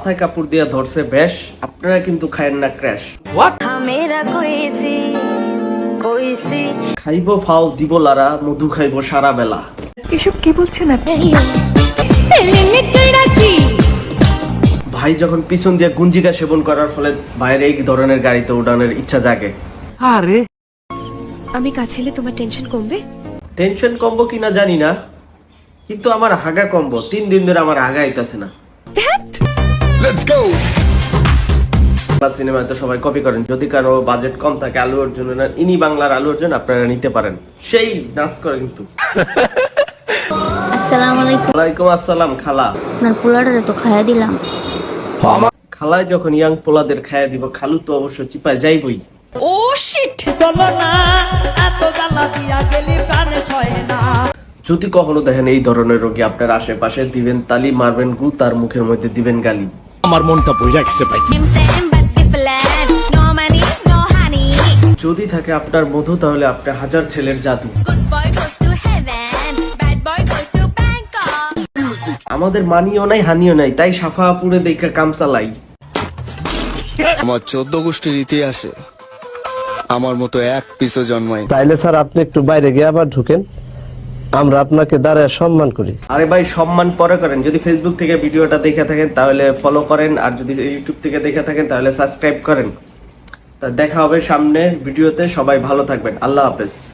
মাথায় কাপড় দিয়ে ধরছে বেশ আপনারা কিন্তু খায়েন না ক্র্যাশ। হোয়াট খাইব ফাও দিব লারা মধু খাইব সারা বেলা। এসব কি বলছেন আপনি? ভাই যখন পিছন দিয়ে গুঞ্জিকা সেবন করার ফলে বাইরে এক ধরনের গাড়িতে উড়ানোর ইচ্ছা জাগে। আরে। আমি কাছেলে তোমার টেনশন কমবে? টেনশন কমবো কিনা জানি না কিন্তু আমার হাগা কমবো তিন দিন ধরে আমার হাগা আইতাছে না। বাংলা সিনেমায় তো সবাই কপি করেন। যদি কারও বাজেট কম থাকে আলু অর্জুন ইনি বাংলার আলু অর্জুন আপনারা নিতে পারেন। সেই নাচ করে কিন্তু। আসসালামু আলাইকুম ওয়ালাইকুম আসসালাম খালা। আপনার পোলাটারে তো খাইয়া দিলাম। খালায় যখন ইয়াং পোলাদের খাইয়া দিব খালু তো অবশ্য চিপায় যাইবই। যদি কখনো দেখেন এই ধরনের রোগী আপনার আশেপাশে দিবেন তালি মারবেন গু তার মুখের মধ্যে দিবেন গালি। আমার মনটা বইরা গেছে ভাই। যদি থাকে আপনার মধু তাহলে আপনার হাজার ছেলের জাদু। আমাদের মানিও নাই হানিও নাই তাই সাফা সাফাপুরে দেখে কাম চালাই। আমার চোদ্দ গোষ্ঠীর ইতিহাসে আমার মতো এক পিসও জন্মায় তাইলে স্যার আপনি একটু বাইরে গিয়ে আবার ঢুকেন। আমরা আপনাকে দাঁড়ায় সম্মান করি। আরে ভাই, সম্মান পরে করেন। যদি ফেসবুক থেকে ভিডিওটা দেখে থাকেন, তাহলে ফলো করেন। আর যদি ইউটিউব থেকে দেখে থাকেন, তাহলে সাবস্ক্রাইব করেন। তা দেখা হবে সামনের ভিডিওতে। সবাই ভালো থাকবেন। আল্লাহ হাফেজ।